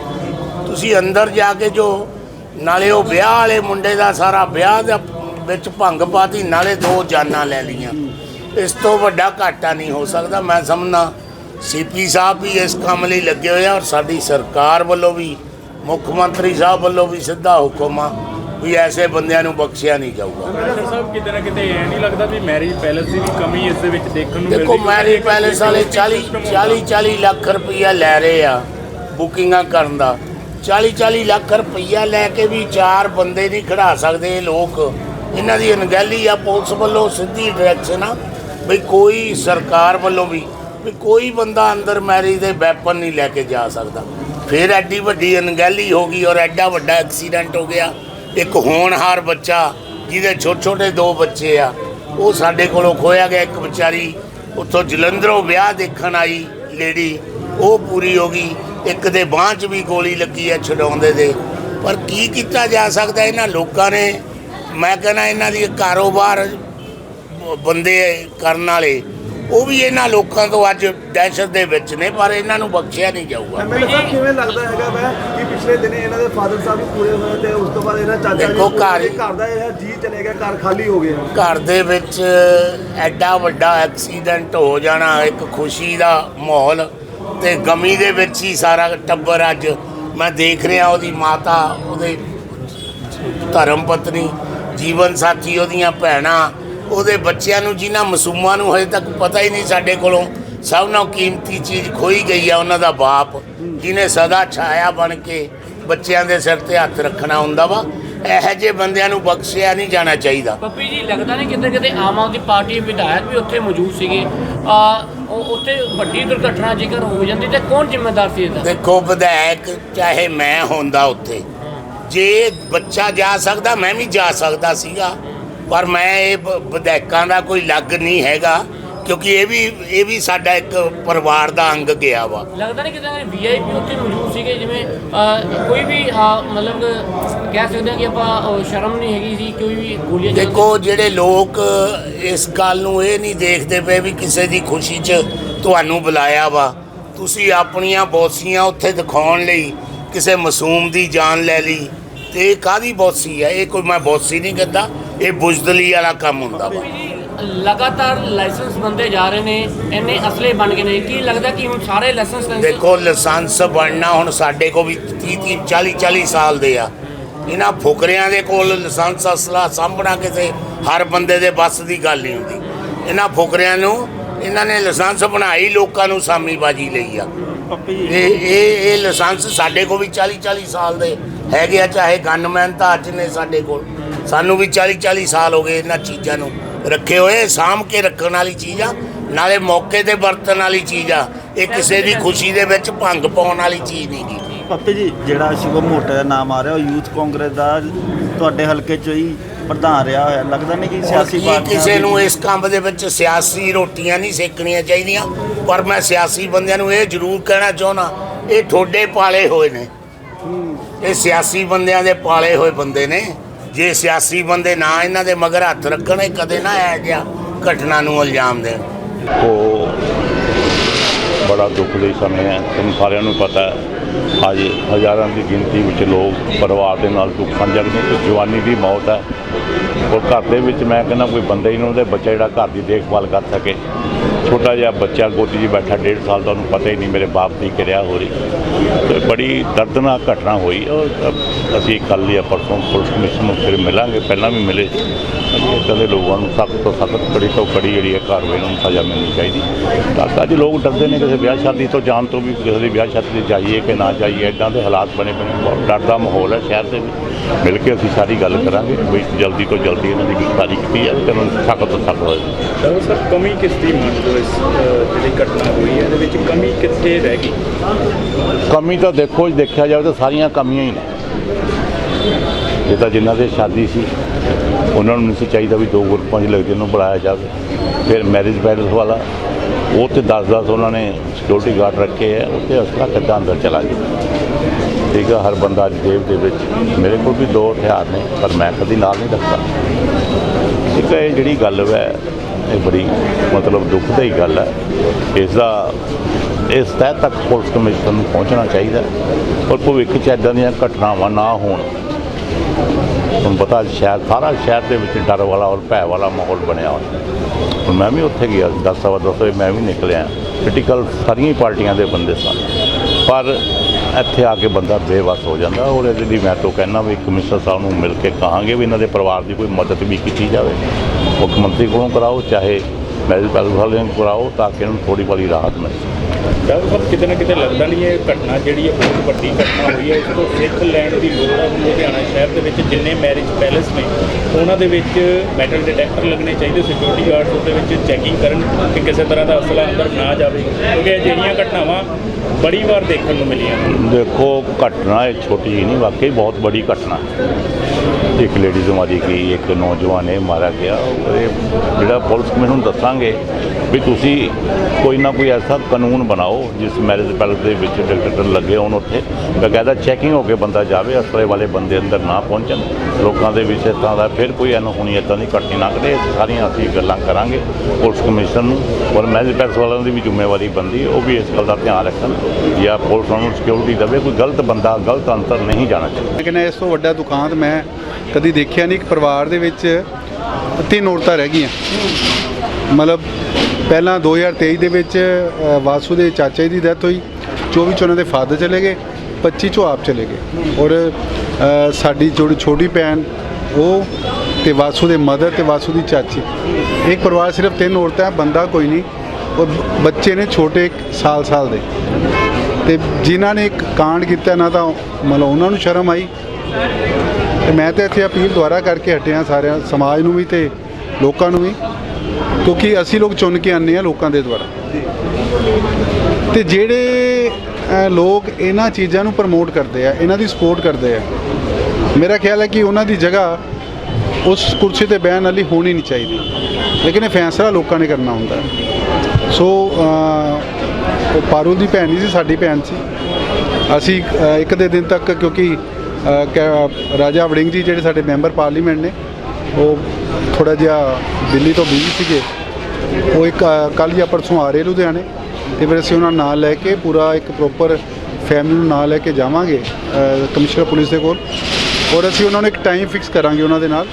ਤੁਸੀਂ ਅੰਦਰ ਜਾ ਕੇ ਜੋ, ਨਾਲੇ ਉਹ ਵਿਆਹ ਵਾਲੇ ਮੁੰਡੇ ਦਾ ਸਾਰਾ ਵਿਆਹ ਦਾ ਵਿੱਚ ਭੰਗ ਪਾਤੀ, ਨਾਲੇ ਦੋ ਜਾਨਾਂ ਲੈ ਲੀਆਂ ਇਸ ਤੋਂ ਵੱਡਾ ਘਾਟਾ ਨਹੀਂ ਹੋ ਸਕਦਾ। ਮੈਂ ਸਮਝਦਾ, ਸੀਪੀ ਸਾਹਿਬ ਵੀ ਇਸ ਕੰਮ ਲਈ ਲੱਗੇ ਹੋਏ ਆ ਔਰ ਸਾਡੀ ਸਰਕਾਰ ਵੱਲੋਂ ਵੀ, ਮੁੱਖ ਮੰਤਰੀ ਸਾਹਿਬ ਵੱਲੋਂ ਵੀ ਸਿੱਧਾ ਹੁਕਮ ਆ। ਵੀ ਐਸੇ ਬੰਦਿਆਂ ਨੂੰ ਬਖਸ਼ਿਆ ਨਹੀਂ ਜਾਊਗਾ। ਡਾਕਟਰ ਸਾਹਿਬ ਕਿਤੇ ਨਾ ਕਿਤੇ ਐ ਨਹੀਂ ਲੱਗਦਾ ਵੀ ਮੈਰਿਜ ਪੈਲੇਸ ਦੀ ਵੀ ਕਮੀ ਇਸ ਦੇ ਵਿੱਚ ਦੇਖਣ ਨੂੰ ਦੇਖੋ ਮੈਰਿਜ ਪੈਲੇਸ ਵਾਲੇ 40 40 40 ਲੱਖ ਰੁਪਈਆ ਲੈ ਰਹੇ ਆ ਬੁਕਿੰਗਾਂ ਕਰਨ ਦਾ। 40 40 ਲੱਖ ਰੁਪਈਆ ਲੈ ਕੇ ਵੀ ਚਾਰ ਬੰਦੇ ਨਹੀਂ ਖੜਾ ਸਕਦੇ ਇਹ ਲੋਕ। ਇਹਨਾਂ ਦੀ ਅਣਗਹਿਲੀ ਆ ਪੁਲਿਸ ਵੱਲੋਂ ਸਿੱਧੀ ਡਾਇਰੈਕਸ਼ਨ ਆ ਵੀ ਕੋਈ ਸਰਕਾਰ ਵੱਲੋਂ ਵੀ ਵੀ ਕੋਈ ਬੰਦਾ ਅੰਦਰ ਮੈਰਿਜ ਦੇ ਵੈਪਨ ਨਹੀਂ ਲੈ ਕੇ ਜਾ ਸਕਦਾ। ਫਿਰ ਐਡੀ ਵੱਡੀ ਅਣਗਹਿਲੀ ਹੋ ਗਈ ਔਰ ਐਡਾ ਵੱਡਾ ਐਕਸੀਡੈਂਟ ਹੋ ਗਿਆ। ਇੱਕ ਹੋਣਹਾਰ ਬੱਚਾ, ਜਿਹਦੇ ਛੋਟੇ ਛੋਟੇ ਦੋ ਬੱਚੇ ਆ, ਉਹ ਸਾਡੇ ਕੋਲੋਂ ਖੋਇਆ ਗਿਆ ਇੱਕ ਵਿਚਾਰੀ। ਉੱਥੋਂ ਜਲੰਧਰੋਂ ਵਿਆਹ ਦੇਖਣ ਆਈ ਲੇਡੀ, ਉਹ ਪੂਰੀ ਹੋ ਗਈ। ਇੱਕ ਦੇ ਬਾਂਹ 'ਚ ਵੀ ਗੋਲੀ ਲੱਗੀ ਆ ਛਡਾਉਂਦੇ ਦੇ। ਪਰ ਕੀ ਕੀਤਾ ਜਾ ਸਕਦਾ? ਇਹਨਾਂ ਲੋਕਾਂ ਨੇ, ਮੈਂ ਕਹਿੰਦਾ ਇਹਨਾਂ ਦੀ ਕਾਰੋਬਾਰ ਬੰਦੇ ਕਰਨ ਵਾਲੇ ਉਹ ਵੀ ਇਹਨਾਂ ਲੋਕਾਂ ਤੋਂ ਅੱਜ ਦਹਿਸ਼ਤ ਦੇ ਵਿੱਚ ਨੇ ਪਰ ਇਹਨਾਂ ਨੂੰ ਬਖਸ਼ਿਆ ਨਹੀਂ ਜਾਊਗਾ ਮੈਨੂੰ ਸਾਹਿਬ ਕਿਵੇਂ ਲੱਗਦਾ ਹੈਗਾ ਵੈ ਕਿ ਪਿਛਲੇ ਦਿਨੇ ਇਹਨਾਂ ਦੇ ਫਾਦਰ ਸਾਹਿਬ ਵੀ ਪੂਰੇ ਹੋਏ ਤੇ ਉਸ ਤੋਂ ਬਾਅਦ ਇਹਨਾਂ ਚਾਚਾ ਜੀ ਦੇਖੋ ਪੂਰੇ ਘਰ- ਹੋਏ। ਘਰ ਦਾ ਇਹ ਜੀ ਚਲੇ ਗਿਆ ਘਰ ਖਾਲੀ ਹੋ ਗਿਆ ਘਰ ਦੇ ਵਿੱਚ ਐਡਾ ਵੱਡਾ ਐਕਸੀਡੈਂਟ ਹੋ ਜਾਣਾ ਇੱਕ ਖੁਸ਼ੀ ਦਾ ਮਾਹੌਲ ਤੇ ਗਮੀ ਦੇ ਵਿੱਚ ਹੀ ਸਾਰਾ ਟੱਬਰ ਅੱਜ ਮੈਂ ਦੇਖ ਰਿਹਾ ਉਹਦੀ ਮਾਤਾ ਉਹਦੇ ਧਰਮ ਪਤਨੀ ਜੀਵਨ ਸਾਥੀ ਉਹਦੀਆਂ ਭੈਣਾਂ ਉਹਦੇ ਬੱਚਿਆਂ ਨੂੰ ਜਿਨ੍ਹਾਂ ਮਾਸੂਮਾਂ ਨੂੰ ਹਜੇ ਤੱਕ ਪਤਾ ਹੀ ਨਹੀਂ ਸਾਡੇ ਕੋਲੋਂ ਸਭ ਨਾਲੋਂ ਕੀਮਤੀ ਚੀਜ਼ ਖੋਈ ਗਈ ਆ ਉਹਨਾਂ ਦਾ ਬਾਪ ਜਿਹਨੇ ਸਦਾ ਛਾਇਆ ਬਣ ਕੇ ਬੱਚਿਆਂ ਦੇ ਸਿਰ ਤੇ ਹੱਥ ਰੱਖਣਾ ਹੁੰਦਾ ਵਾ। ਇਹੋ ਜਿਹੇ ਬੰਦਿਆਂ ਨੂੰ ਬਖਸ਼ਿਆ ਨਹੀਂ ਜਾਣਾ ਚਾਹੀਦਾ। ਪੱਪੀ ਜੀ ਲੱਗਦਾ ਨਹੀਂ ਕਿਤੇ ਕਿਤੇ ਆਮ ਆਦਮੀ ਪਾਰਟੀ ਵਿਧਾਇਕ ਵੀ ਉੱਥੇ ਮੌਜੂਦ ਸੀਗੇ। ਆ ਉਹ ਉੱਥੇ ਵੱਡੀ ਦੁਰਘਟਨਾ ਜੇਕਰ ਹੋ ਜਾਂਦੀ ਤੇ ਕੌਣ ਜ਼ਿੰਮੇਦਾਰ ਸੀ ਇਹਦਾ? ਦੇਖੋ ਵਿਧਾਇਕ ਚਾਹੇ ਮੈਂ ਹੁੰਦਾ ਉੱਥੇ ਜੇ ਬੱਚਾ ਜਾ ਸਕਦਾ ਮੈਂ ਵੀ ਜਾ ਸਕਦਾ ਸੀਗਾ। ਪਰ ਮੈਂ ਇਹ ਵਿਧਾਇਕਾਂ ਦਾ ਕੋਈ ਲੱਗ ਨਹੀਂ ਹੈਗਾ ਕਿਉਂਕਿ ਇਹ ਵੀ ਇਹ ਵੀ ਸਾਡਾ ਇੱਕ ਪਰਿਵਾਰ ਦਾ ਅੰਗ ਗਿਆ ਵਾ। ਲੱਗਦਾ ਨਹੀਂ ਕਿਤੇ ਵੀਆਈਪੀ ਉੱਥੇ ਮੌਜੂਦ ਸੀਗੇ ਜਿਵੇਂ ਕੋਈ ਵੀ ਮਤਲਬ ਕਹਿ ਸਕਦੇ ਹਾਂ ਕਿ ਆਪਾਂ ਸ਼ਰਮ ਨਹੀਂ ਹੈਗੀ ਸੀ ਕੋਈ ਵੀ ਗੋਲੀਆਂ ਦੇਖੋ ਜਿਹੜੇ ਲੋਕ ਇਸ ਗੱਲ ਨੂੰ ਇਹ ਨਹੀਂ ਦੇਖਦੇ ਪਏ ਵੀ ਕਿਸੇ ਦੀ ਖੁਸ਼ੀ 'ਚ ਤੁਹਾਨੂੰ ਬੁਲਾਇਆ ਵਾ। ਤੁਸੀਂ ਆਪਣੀਆਂ ਬੋਸੀਆਂ ਉੱਥੇ ਦਿਖਾਉਣ ਲਈ ਕਿਸੇ ਮਾਸੂਮ ਦੀ ਜਾਨ ਲੈ ਲਈ ਤੇ ਇਹ ਕਾਦੀ ਬੋਸੀ ਹੈ ਇਹ ਕੋਈ ਮੈਂ ਬੋਸੀ ਨਹੀਂ ਕਹਿੰਦਾ। ਇਹ ਬੁਜ਼ਦਲੀ ਵਾਲਾ ਕੰਮ ਹੁੰਦਾ ਵਾ। ਲਗਾਤਾਰ ਲਾਇਸੈਂਸ ਬੰਦੇ ਜਾ ਰਹੇ ਨੇ ਇੰਨੇ ਅਸਲੇ ਬਣ ਗਏ ਨੇ। ਕੀ ਲੱਗਦਾ ਕਿ ਹੁਣ ਸਾਰੇ ਲਾਇਸੈਂਸ ਦੇਖੋ ਲਾਇਸੈਂਸ ਬਣਨਾ ਹੁਣ ਸਾਡੇ ਕੋ ਵੀ 30 30 40 40 ਸਾਲ ਦੇ ਆ। ਇਹਨਾਂ ਫੁਕਰਿਆਂ ਦੇ ਕੋਲ ਲਾਇਸੈਂਸ ਅਸਲਾ ਸਾਂਭਣਾ ਕਿਸੇ ਹਰ ਬੰਦੇ ਦੇ ਵੱਸ ਦੀ ਗੱਲ ਨਹੀਂ ਹੁੰਦੀ। ਇਹਨਾਂ ਫੁਕਰਿਆਂ ਨੂੰ ਇਹਨਾਂ ਨੇ ਲਾਇਸੈਂਸ ਬਣਾਈ ਲੋਕਾਂ ਨੂੰ ਸਾਮੀਬਾਜੀ ਲਈ ਆ। ਇਹ ਇਹ ਇਹ ਲਾਇਸੈਂਸ ਸਾਡੇ ਕੋ ਵੀ 40 40 ਸਾਲ ਦੇ ਹੈਗੇ ਆ ਚਾਹੇ ਗਨਮੈਨ ਤਾਂ ਅੱਜ ਨੇ ਸਾਡੇ ਕੋਲ। ਸਾਨੂੰ ਵੀ 40 40 ਸਾਲ ਹੋ ਗਏ ਇਹਨਾਂ ਚੀਜ਼ਾਂ ਨੂੰ ਰੱਖੇ ਹੋਏ ਸਾਂਭ ਕੇ ਰੱਖਣ ਵਾਲੀ ਚੀਜ਼ ਆ ਨਾਲੇ ਮੌਕੇ ਤੇ ਵਰਤਣ ਵਾਲੀ ਚੀਜ਼ ਆ। ਇਹ ਕਿਸੇ ਦੀ ਖੁਸ਼ੀ ਦੇ ਵਿੱਚ ਭੰਗ ਪਾਉਣ ਵਾਲੀ ਚੀਜ਼ ਨਹੀਂ ਗੀ। ਪੱਪੀ ਜੀ ਜਿਹੜਾ ਸ਼ਿਵਮ ਮੋਟੇ ਦਾ ਨਾਮ ਆ ਰਿਹਾ ਉਹ ਯੂਥ ਕਾਂਗਰਸ ਦਾ ਤੁਹਾਡੇ ਹਲਕੇ ਚੋਂ ਹੀ ਪ੍ਰਧਾਨ ਰਿਹਾ ਹੋਇਆ। ਲੱਗਦਾ ਨਹੀਂ ਕਿ ਸਿਆਸੀ ਪਾਰਟੀਆਂ ਕਿਸੇ ਨੂੰ ਇਸ ਕੰਮ ਦੇ ਵਿੱਚ ਸਿਆਸੀ ਰੋਟੀਆਂ ਨਹੀਂ ਸੇਕਣੀਆਂ ਚਾਹੀਦੀਆਂ। ਪਰ ਮੈਂ ਸਿਆਸੀ ਬੰਦਿਆਂ ਨੂੰ ਇਹ ਜ਼ਰੂਰ ਕਹਿਣਾ ਚਾਹੁੰਦਾ ਇਹ ਠੋਡੇ ਪਾਲੇ ਹੋਏ ਨੇ। ਇਹ ਸਿਆਸੀ ਬੰਦਿਆਂ ਦੇ ਪਾਲੇ ਹੋਏ ਬੰਦੇ ਨੇ। ਜੇ ਸਿਆਸੀ ਬੰਦੇ ਨਾ ਇਹਨਾਂ ਦੇ ਮਗਰ ਹੱਥ ਰੱਖਣ, ਇਹ ਕਦੇ ਨਾ ਆ ਗਿਆ ਘਟਨਾ ਨੂੰ ਇਲਜ਼ਾਮ ਦੇਣ। ਉਹ ਬੜਾ ਦੁੱਖ ਦੇ ਸਮੇਂ ਹੈ। ਤੁਹਾਨੂੰ ਸਾਰਿਆਂ ਨੂੰ ਪਤਾ ਹੈ, ਅੱਜ ਹਜ਼ਾਰਾਂ ਦੀ ਗਿਣਤੀ ਵਿੱਚ ਲੋਕ ਪਰਿਵਾਰ ਦੇ ਨਾਲ ਦੁੱਖ ਸਾਂਝਾ ਕਰਦੇ ਨੇ। ਜਵਾਨੀ ਦੀ ਮੌਤ ਹੈ। ਔਰ ਘਰ ਦੇ ਵਿੱਚ ਮੈਂ ਕਹਿੰਦਾ, ਕੋਈ ਬੰਦਾ ਹੀ ਨਹੀਂ ਉਹਦੇ ਬੱਚਾ ਜਿਹੜਾ ਘਰ ਦੀ ਦੇਖਭਾਲ ਕਰ ਸਕੇ। ਛੋਟਾ ਜਿਹਾ ਬੱਚਾ ਗੋਦੀ 'ਚ ਬੈਠਾ, ਡੇਢ ਸਾਲ ਦਾ, ਉਹਨੂੰ ਪਤਾ ਹੀ ਨਹੀਂ, ਮੇਰੇ ਬਾਪ ਦੀ ਕਿਰਿਆ ਹੋ ਰਹੀ। ਤੇ ਬੜੀ ਦਰਦਨਾਕ ਘਟਨਾ ਹੋਈ। ਔਰ ਅਸੀਂ ਕੱਲ੍ਹ ਜਾਂ ਪਰਸੋਂ ਪੁਲਿਸ ਕਮਿਸ਼ਨ ਨੂੰ ਫਿਰ ਮਿਲਾਂਗੇ, ਪਹਿਲਾਂ ਵੀ ਮਿਲੇ ਅਸੀਂ ਇੱਦਾਂ ਦੇ ਲੋਕਾਂ ਨੂੰ ਸਖਤ ਤੋਂ ਸਖਤ, ਕੜੀ ਤੋਂ ਕੜੀ ਜਿਹੜੀ ਹੈ ਕਾਰਵਾਈ ਨੂੰ ਸਜ਼ਾ ਮਿਲਣੀ ਚਾਹੀਦੀ। ਤਾਂ ਅੱਜ ਲੋਕ ਡਰਦੇ ਨੇ ਕਿਸੇ ਵਿਆਹ ਸ਼ਾਦੀ ਤੋਂ ਜਾਣ ਤੋਂ ਵੀ, ਕਿਸੇ ਦੀ ਵਿਆਹ ਸ਼ਾਦੀ 'ਤੇ ਜਾਈਏ ਕਿ ਨਾ ਜਾਈਏ ਇੱਦਾਂ ਦੇ ਹਾਲਾਤ ਬਣੇ ਪਏ ਬਹੁਤ ਡਰ ਦਾ ਮਾਹੌਲ ਹੈ ਸ਼ਹਿਰ ਦੇ ਵਿੱਚ। ਮਿਲ ਕੇ ਅਸੀਂ ਸਾਰੀ ਗੱਲ ਕਰਾਂਗੇ। ਵੀ ਜਲਦੀ ਤੋਂ ਜਲਦੀ ਇਹਨਾਂ ਦੀ ਗ੍ਰਿਫਤਾਰੀ ਕੀਤੀ ਜਾਵੇ ਤੇ ਉਹਨਾਂ ਨੂੰ ਸਖਤ ਤੋਂ ਸਖਤ ਹੋਵੇ ਡਾਕਟਰ ਕਮੀ ਕਿਸ ਦੀ ਮੰਨਦੇ ਹੋ ਜਿਹੜੀ ਘਟਨਾ ਹੋਈ ਹੈ, ਇਹਦੇ ਵਿੱਚ ਕਮੀ ਕਿੱਥੇ ਰਹਿ ਗਈ? ਕਮੀ ਤਾਂ ਦੇਖੋ ਜੇ, ਦੇਖਿਆ ਜਾਵੇ ਤਾਂ ਸਾਰੀਆਂ ਕਮੀਆਂ ਹੀ ਨੇ। ਇਹ ਤਾਂ ਜਿਨ੍ਹਾਂ ਦੇ ਸ਼ਾਦੀ ਸੀ, ਉਹਨਾਂ ਨੂੰ ਨਹੀਂ ਸੀ ਚਾਹੀਦਾ ਵੀ ਦੋ ਗਰੁੱਪਾਂ 'ਚ ਲੱਗਦੇ ਨੂੰ ਬੁਲਾਇਆ ਜਾਵੇ। ਫਿਰ ਮੈਰਿਜ ਪੈਲਸ ਵਾਲਾ, ਉਹ ਤੇ 10-10 ਉਹਨਾਂ ਨੇ ਸਿਕਿਉਰਿਟੀ ਗਾਰਡ ਰੱਖੇ ਹੈ ਉੱਥੇ ਅਸਲਾ ਕਿੱਦਾਂ ਅੰਦਰ ਚਲਾ ਗਿਆ ਠੀਕ ਆ, ਹਰ ਬੰਦਾ ਅੱਜ ਜੇਬ ਦੇ ਵਿੱਚ। ਮੇਰੇ ਕੋਲ ਵੀ ਦੋ ਹਥਿਆਰ ਨੇ, ਪਰ ਮੈਂ ਕਦੀ ਨਾਲ ਨਹੀਂ ਰੱਖਦਾ। ਇੱਕ ਇਹ ਜਿਹੜੀ ਗੱਲ ਹੈ ਇਹ ਬੜੀ ਮਤਲਬ ਦੁੱਖ ਗੱਲ ਹੈ। ਇਸ ਦਾ ਇਸ ਤਹਿ ਤੱਕ ਪੁਲਿਸ ਕਮਿਸ਼ਨ ਨੂੰ ਪਹੁੰਚਣਾ ਚਾਹੀਦਾ ਔਰ ਭਵਿੱਖ 'ਚ ਇੱਦਾਂ ਦੀਆਂ ਘਟਨਾਵਾਂ ਨਾ ਹੋਣ। ਤੁਹਾਨੂੰ ਪਤਾ ਸ਼ਹਿਰ ਸਾਰਾ ਸ਼ਹਿਰ ਦੇ ਵਿੱਚ ਡਰ ਵਾਲਾ ਔਰ ਭੈ ਵਾਲਾ ਮਾਹੌਲ ਬਣਿਆ ਹੋਇਆ। ਹੁਣ ਮੈਂ ਵੀ ਉੱਥੇ ਗਿਆ ਸੀ, ਦਸ ਸਵਾ ਦਸ ਵਜੇ ਮੈਂ ਵੀ ਨਿਕਲਿਆ। ਪੋਲੀਟੀਕਲ ਸਾਰੀਆਂ ਹੀ ਪਾਰਟੀਆਂ ਦੇ ਬੰਦੇ ਸਨ। ਪਰ ਇੱਥੇ ਆ ਕੇ ਬੰਦਾ ਬੇਵਸ ਹੋ ਜਾਂਦਾ ਔਰ ਇਹਦੇ ਲਈ ਮੈਂ ਤਾਂ ਕਹਿੰਦਾ ਵੀ ਕਮਿਸ਼ਨਰ ਸਾਹਿਬ ਨੂੰ ਮਿਲ ਕੇ ਕਹਾਂਗੇ ਵੀ ਇਹਨਾਂ ਦੇ ਪਰਿਵਾਰ ਦੀ ਕੋਈ ਮਦਦ ਵੀ ਕੀਤੀ ਜਾਵੇ। ਮੁੱਖ ਮੰਤਰੀ ਕੋਲੋਂ ਕਰਾਓ ਚਾਹੇ ਮੈਰਿਜ ਪੈਲਸ ਵਾਲਿਆਂ ਨੂੰ ਕਰਾਓ ਤਾਂ ਕਿ ਇਹਨਾਂ ਨੂੰ ਥੋੜੀ ਬੜੀ ਰਾਹਤ ਮਿਲ। ਸਕੇ ਡਾਕਟਰ ਸਾਹਿਬ ਕਿਤੇ ਨਾ ਕਿਤੇ ਲੱਗਦਾ ਨਹੀਂ ਇਹ ਘਟਨਾ ਜਿਹੜੀ ਹੈ ਬਹੁਤ ਵੱਡੀ ਘਟਨਾ ਹੋਈ ਹੈ। ਇਸ ਤੋਂ ਸਿੱਖ ਲੈਣ ਦੀ ਲੋੜ ਹੈ ਲੁਧਿਆਣਾ ਸ਼ਹਿਰ ਦੇ ਵਿੱਚ ਜਿੰਨੇ ਮੈਰਿਜ ਪੈਲੇਸ ਨੇ ਉਹਨਾਂ ਦੇ ਵਿੱਚ ਮੈਟਲ ਡਿਟੈਕਟਰ ਲੱਗਣੇ ਚਾਹੀਦੇ ਸਿਕਿਉਰਿਟੀ ਗਾਰਡਸ ਉਹਦੇ ਵਿੱਚ ਚੈਕਿੰਗ ਕਰਨ ਕਿ ਕਿਸੇ ਤਰ੍ਹਾਂ ਦਾ ਅਸਲਾ ਅੰਦਰ ਨਾ ਜਾਵੇ। ਕਿਉਂਕਿ ਅਜਿਹੀਆਂ ਘਟਨਾਵਾਂ ਬੜੀ ਵਾਰ ਦੇਖਣ ਨੂੰ ਮਿਲੀਆਂ। ਦੇਖੋ ਘਟਨਾ ਇਹ ਛੋਟੀ ਨਹੀਂ ਵਾਕਈ ਬਹੁਤ ਬੜੀ ਘਟਨਾ। ਇੱਕ ਲੇਡੀਜ਼ ਮਾਰੀ ਗਈ, ਇੱਕ ਨੌਜਵਾਨ ਇਹ ਮਾਰਾ ਗਿਆ। ਔਰ ਇਹ ਜਿਹੜਾ ਪੁਲਿਸ ਕਮਿਸ਼ਨ ਨੂੰ ਦੱਸਾਂਗੇ ਵੀ ਤੁਸੀਂ ਕੋਈ ਨਾ ਕੋਈ ਐਸਾ ਕਾਨੂੰਨ ਬਣਾਓ ਜਿਸ ਮੈਰਿਜ ਪੈਲਸ ਦੇ ਵਿੱਚ ਡਾਕਟਰ ਲੱਗੇ ਹੋਣ ਉੱਥੇ। ਬਕਾਇਦਾ ਚੈਕਿੰਗ ਹੋ ਕੇ ਬੰਦਾ ਜਾਵੇ ਅਸਲੇ ਵਾਲੇ ਬੰਦੇ ਅੰਦਰ ਨਾ ਪਹੁੰਚਣ। ਲੋਕਾਂ ਦੇ ਵਿੱਚ ਇਸ ਦਾ ਫਿਰ ਕੋਈ ਅਨਹੋਣੀ ਇੱਦਾਂ ਦੀ ਘਟਨਾ ਨਾ ਘਟੇ। ਸਾਰੀਆਂ ਅਸੀਂ ਗੱਲਾਂ ਕਰਾਂਗੇ ਪੁਲਿਸ ਕਮਿਸ਼ਨ ਨੂੰ। ਔਰ ਮੈਰਿਜ ਪੈਲਸ ਵਾਲਿਆਂ ਦੀ ਵੀ ਜ਼ਿੰਮੇਵਾਰੀ ਬਣਦੀ, ਉਹ ਵੀ ਇਸ ਗੱਲ ਦਾ ਧਿਆਨ ਰੱਖਣ। ਜਾਂ ਪੁਲਿਸ ਨੂੰ ਸਿਕਿਉਰਿਟੀ ਦੇਵੇ, ਕੋਈ ਗਲਤ ਬੰਦਾ, ਗਲਤ ਅੰਤਰ ਨਹੀਂ ਜਾਣਾ ਚਾਹੀਦਾ। ਲੇਕਿਨ ਇਸ ਤੋਂ ਵੱਡਾ ਦੁਖਾਂਤ ਮੈਂ ਕਦੀ ਦੇਖਿਆ ਨਹੀਂ ਇੱਕ ਪਰਿਵਾਰ ਦੇ ਵਿੱਚ ਤਿੰਨ ਔਰਤਾਂ ਰਹਿ ਗਈਆਂ। ਮਤਲਬ ਪਹਿਲਾਂ 2023 ਦੇ ਵਿੱਚ ਵਾਸੂ ਦੇ ਚਾਚਾ ਜੀ ਦੀ ਡੈਥ ਹੋਈ 24 ਚ ਉਹਨਾਂ ਦੇ ਫਾਦਰ ਚਲੇ ਗਏ 25 ਚੋਂ ਆਪ ਚਲੇ ਗਏ। ਔਰ ਸਾਡੀ ਜਿਹੜੀ ਛੋਟੀ ਭੈਣ ਉਹ ਤੇ ਵਾਸੂ ਦੇ ਮਦਰ ਤੇ ਵਾਸੂ ਦੀ ਚਾਚੀ। ਇੱਕ ਪਰਿਵਾਰ ਸਿਰਫ ਤਿੰਨ ਔਰਤਾਂ ਹੈ, ਬੰਦਾ ਕੋਈ ਨਹੀਂ। ਔਰ ਬੱਚੇ ਨੇ ਛੋਟੇ ਸਾਲ ਸਾਲ ਦੇ। ਤੇ ਜਿਨ੍ਹਾਂ ਨੇ ਇੱਕ ਕਾਂਡ ਕੀਤਾ ਨਾ ਤਾਂ ਮਤਲਬ ਉਹਨਾਂ ਨੂੰ ਸ਼ਰਮ ਆਈ। ਤੇ ਮੈਂ ਤਾਂ ਇੱਥੇ ਅਪੀਲ ਦੁਆਰਾ ਕਰਕੇ ਹਟਿਆ ਸਾਰਿਆਂ ਸਮਾਜ ਨੂੰ ਵੀ ਤੇ ਲੋਕਾਂ ਨੂੰ ਵੀ, ਕਿਉਂਕਿ ਅਸੀਂ ਲੋਕ ਚੁਣ ਕੇ ਆਉਂਦੇ ਆ ਲੋਕਾਂ ਦੇ ਦੁਆਰਾ। ਤੇ ਜਿਹੜੇ ਲੋਕ ਇਹਨਾਂ ਚੀਜ਼ਾਂ ਨੂੰ ਪ੍ਰਮੋਟ ਕਰਦੇ ਆ, ਇਹਨਾਂ ਦੀ ਸਪੋਰਟ ਕਰਦੇ ਆ, ਮੇਰਾ ਖਿਆਲ ਹੈ ਕਿ ਉਹਨਾਂ ਦੀ ਜਗ੍ਹਾ ਉਸ ਕੁਰਸੀ ਤੇ ਬਹਿਣ ਵਾਲੀ ਹੋਣੀ ਨਹੀਂ ਚਾਹੀਦੀ। ਲੇਕਿਨ ਇਹ ਫੈਸਲਾ ਲੋਕਾਂ ਨੇ ਕਰਨਾ ਹੁੰਦਾ। ਸੋ ਉਹ ਪਾਰੂ ਦੀ ਭੈਣ ਨਹੀਂ ਸੀ, ਸਾਡੀ ਭੈਣ ਸੀ। ਅਸੀਂ ਇੱਕ ਦੇ ਦਿਨ ਤੱਕ ਕਿਉਂਕਿ ਰਾਜਾ ਵੜਿੰਗ ਜੀ ਜਿਹੜੇ ਸਾਡੇ ਮੈਂਬਰ ਪਾਰਲੀਮੈਂਟ ਨੇ, ਉਹ ਥੋੜਾ ਜਿਹਾ ਦਿੱਲੀ ਤੋਂ ਬਿਜ਼ੀ ਸੀਗੇ। ਉਹ ਇੱਕ ਕੱਲ੍ਹ ਜਾਂ ਪਰਸੋਂ ਆ ਰਹੇ ਲੁਧਿਆਣੇ। ਤੇ ਫਿਰ ਅਸੀਂ ਉਹਨਾਂ ਨੂੰ ਨਾਲ ਲੈ ਕੇ ਪੂਰਾ ਇੱਕ ਪ੍ਰੋਪਰ ਫੈਮਿਲੀ ਨੂੰ ਨਾਲ ਲੈ ਕੇ ਜਾਵਾਂਗੇ ਕਮਿਸ਼ਨਰ ਪੁਲਿਸ ਦੇ ਕੋਲ। ਔਰ ਅਸੀਂ ਉਹਨਾਂ ਨੂੰ ਇੱਕ ਟਾਈਮ ਫਿਕਸ ਕਰਾਂਗੇ ਉਹਨਾਂ ਦੇ ਨਾਲ।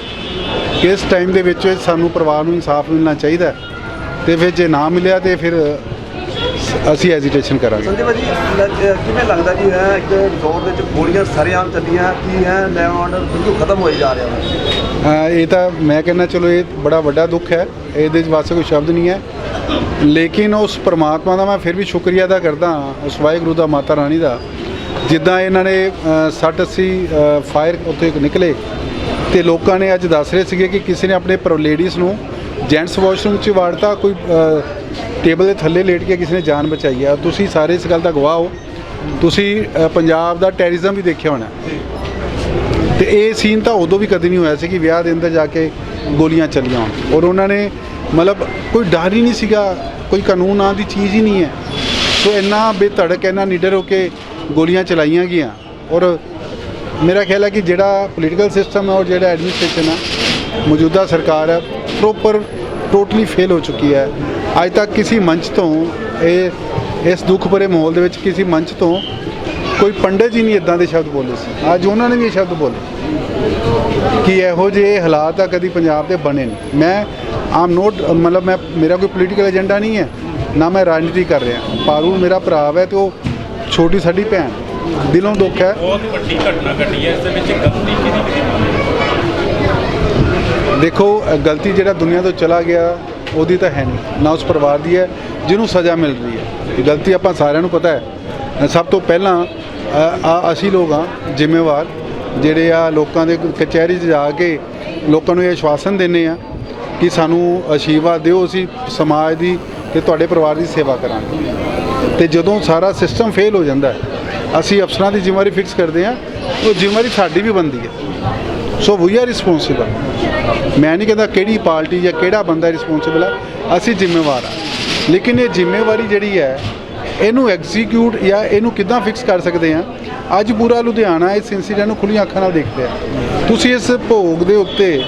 ਇਸ ਟਾਈਮ ਦੇ ਵਿੱਚ ਸਾਨੂੰ ਪਰਿਵਾਰ ਨੂੰ ਇਨਸਾਫ ਮਿਲਣਾ ਚਾਹੀਦਾ ਹੈ। ਤੇ ਫਿਰ ਜੇ ਨਾ ਮਿਲਿਆ ਤੇ ਫਿਰ ਅਸੀਂ ਐਜੀਟੇਸ਼ਨ ਕਰਾਂਗੇ। ਸੰਜੀਵ ਜੀ ਲ- ਕਿਵੇਂ ਲੱਗਦਾ ਜੀ ਹੈ ਇੱਕ ਦੌਰ ਦੇ ਵਿੱਚ ਗੋਲੀਆਂ ਸਰੇਆਮ ਚੱਲੀਆਂ ਕੀ ਹੈ ਲੈਵ ਆਰਡਰ ਬਿਲਕੁਲ ਖਤਮ ਹੋਈ ਜਾ ਰਿਹਾ ਹੈ? ਹਾਂ ਇਹ ਤਾਂ ਮੈਂ ਕਹਿੰਦਾ ਚਲੋ ਇਹ ਬੜਾ ਵੱਡਾ ਦੁੱਖ ਹੈ ਇਹਦੇ ਵਿੱਚ ਵਾਸਤੇ ਕੋਈ ਸ਼ਬਦ ਨਹੀਂ ਹੈ। ਲੇਕਿਨ ਉਸ ਪ੍ਰਮਾਤਮਾ ਦਾ ਮੈਂ ਫਿਰ ਵੀ ਸ਼ੁਕਰੀਆ ਅਦਾ ਕਰਦਾ ਹਾਂ, ਉਸ ਵਾਹਿਗੁਰੂ ਦਾ ਮਾਤਾ ਰਾਣੀ ਦਾ। ਜਿੱਦਾਂ ਇਹਨਾਂ ਨੇ 60 80 ਫਾਇਰ ਉੱਥੇ ਨਿਕਲੇ। ਤੇ ਲੋਕਾਂ ਨੇ ਅੱਜ ਦੱਸ ਰਹੇ ਸੀਗੇ ਕਿ ਕਿਸੇ ਨੇ ਆਪਣੇ ਪਰ ਲੇਡੀਜ਼ ਨੂੰ ਜੈਂਟਸ ਵਾਸ਼ਰੂਮ 'ਚ ਵਾੜਤਾ ਕੋਈ ਅ, ਟੇਬਲ ਦੇ ਥੱਲੇ ਲੇਟ ਕੇ ਕਿਸੇ ਨੇ ਜਾਨ ਬਚਾਈ ਆ। ਤੁਸੀਂ ਸਾਰੇ ਇਸ ਗੱਲ ਦਾ ਗਵਾਹ ਹੋ। ਤੁਸੀਂ ਪੰਜਾਬ ਦਾ ਟੈਰਰਿਜ਼ਮ ਵੀ ਦੇਖਿਆ ਹੋਣਾ। ਤੇ ਇਹ ਸੀਨ ਤਾਂ ਉਦੋਂ ਵੀ ਕਦੇ ਨਹੀਂ ਹੋਇਆ ਸੀ ਕਿ ਵਿਆਹ ਦੇ ਅੰਦਰ ਜਾ ਕੇ ਗੋਲੀਆਂ ਚੱਲੀਆਂ ਹੋਣ। ਔਰ ਉਹਨਾਂ ਨੇ ਮਤਲਬ ਕੋਈ ਡਰ ਹੀ ਨਹੀਂ ਸੀਗਾ। ਕੋਈ ਕਾਨੂੰਨ ਨਾਂ ਦੀ ਚੀਜ਼ ਹੀ ਨਹੀਂ ਹੈ। ਸੋ ਇੰਨਾ ਬੇਧੜਕ, ਇੰਨਾ ਨਿਡਰ ਹੋ ਕੇ ਗੋਲੀਆਂ ਚਲਾਈਆਂ ਗਈਆਂ। ਔਰ ਮੇਰਾ ਖਿਆਲ ਹੈ ਕਿ ਜਿਹੜਾ ਪੋਲੀਟੀਕਲ ਸਿਸਟਮ ਹੈ ਔਰ ਜਿਹੜਾ ਐਡਮਿਨਿਸਟ੍ਰੇਸ਼ਨ ਹੈ ਮੌਜੂਦਾ ਸਰਕਾਰ ਹੈ ਪ੍ਰੋਪਰ ਟੋਟਲੀ ਫੇਲ ਹੋ ਚੁੱਕੀ ਹੈ। ਅੱਜ ਤੱਕ ਕਿਸੇ ਮੰਚ ਤੋਂ ਇਹ ਇਸ ਦੁੱਖ ਭਰੇ ਮਾਹੌਲ ਦੇ ਵਿੱਚ ਕਿਸੇ ਮੰਚ ਤੋਂ ਕੋਈ ਪੰਡਤ ਜੀ ਨਹੀਂ ਇਦਾਂ ਦੇ ਸ਼ਬਦ ਬੋਲੇ ਸੀ। ਅੱਜ ਉਹਨਾਂ ਨੇ ਵੀ ਇਹ ਸ਼ਬਦ ਬੋਲੇ। ਕਿ ਇਹੋ ਜਿਹੇ ਹਾਲਾਤ ਆ ਕਦੀ ਪੰਜਾਬ ਦੇ ਬਣੇ ਨਹੀਂ। ਮੈਂ ਆਮ ਨੋਟ ਮਤਲਬ ਮੈਂ ਮੇਰਾ ਕੋਈ ਪੋਲੀਟੀਕਲ ਏਜੰਡਾ ਨਹੀਂ ਹੈ ਨਾ ਮੈਂ ਰਾਜਨੀਤੀ ਕਰ ਰਿਹਾ। ਪਾਰੂ ਮੇਰਾ ਭਰਾ ਹੈ ਤੇ ਉਹ ਛੋਟੀ ਸਾਡੀ ਭੈਣ। ਦਿਲੋਂ ਦੁੱਖ ਹੈ। ਬਹੁਤ ਵੱਡੀ ਘਟਨਾ ਘਟੀ ਹੈ ਇਸ ਦੇ ਵਿੱਚ ਗਲਤੀ ਕਿਹਦੀ? ਕਿਹਦੀ ਦੇਖੋ ਗਲਤੀ ਜਿਹੜਾ ਦੁਨੀਆ ਤੋਂ ਚਲਾ ਗਿਆ ਉਹਦੀ ਤਾਂ ਹੈ ਨਹੀਂ, ਨਾ ਉਸ ਪਰਿਵਾਰ ਦੀ ਹੈ, ਜਿਹਨੂੰ ਸਜ਼ਾ ਮਿਲ ਰਹੀ ਹੈ। ਇਹ ਗਲਤੀ ਆਪਾਂ ਸਾਰਿਆਂ ਨੂੰ ਪਤਾ ਹੈ। ਸਭ ਤੋਂ ਪਹਿਲਾਂ ਆ, ਅਸੀਂ ਲੋਕ ਆ ਜ਼ਿੰਮੇਵਾਰ। ਜਿਹੜੇ ਆ ਲੋਕਾਂ ਦੇ ਕਚਹਿਰੀ 'ਚ ਜਾ ਕੇ ਲੋਕਾਂ ਨੂੰ ਇਹ ਆਸ਼ਵਾਸਨ ਦਿੰਦੇ ਆ ਕਿ ਸਾਨੂੰ ਆਸ਼ੀਰਵਾਦ ਦਿਓ, ਅਸੀਂ ਸਮਾਜ ਦੀ ਤੇ ਤੁਹਾਡੇ ਪਰਿਵਾਰ ਦੀ ਸੇਵਾ ਕਰਾਂਗੇ। ਤੇ ਜਦੋਂ ਸਾਰਾ ਸਿਸਟਮ ਫੇਲ ਹੋ ਜਾਂਦਾ ਹੈ, ਅਸੀਂ ਅਫਸਰਾਂ ਦੀ ਜ਼ਿੰਮੇਵਾਰੀ ਫਿਕਸ ਕਰਦੇ ਆ ਉਹ ਜ਼ਿੰਮੇਵਾਰੀ ਸਾਡੀ ਵੀ ਬਣਦੀ ਹੈ। ਸੋ ਵੀ ਆਰ ਰਿਸਪੌਂਸਿਬਲ ਮੈਂ ਨਹੀਂ ਕਹਿੰਦਾ ਕਿਹੜੀ ਪਾਰਟੀ ਜਾਂ ਕਿਹੜਾ ਬੰਦਾ ਰਿਸਪੌਂਸਿਬਲ ਹੈ ਅਸੀਂ ਜ਼ਿੰਮੇਵਾਰ ਹਾਂ ਲੇਕਿਨ ਇਹ ਜ਼ਿੰਮੇਵਾਰੀ ਜਿਹੜੀ ਹੈ, ਇਹਨੂੰ ਐਗਜ਼ੀਕਿਊਟ ਜਾਂ ਇਹਨੂੰ ਕਿੱਦਾਂ ਫਿਕਸ ਕਰ ਸਕਦੇ ਆ, ਅੱਜ ਪੂਰਾ ਲੁਧਿਆਣਾ ਇਸ ਇਨਸੀਡੈਂਟ ਨੂੰ ਖੁੱਲੀਆਂ ਅੱਖਾਂ ਨਾਲ ਦੇਖਦੇ ਆ। ਤੁਸੀਂ ਇਸ ਭੋਗ ਦੇ ਉੱਤੇ,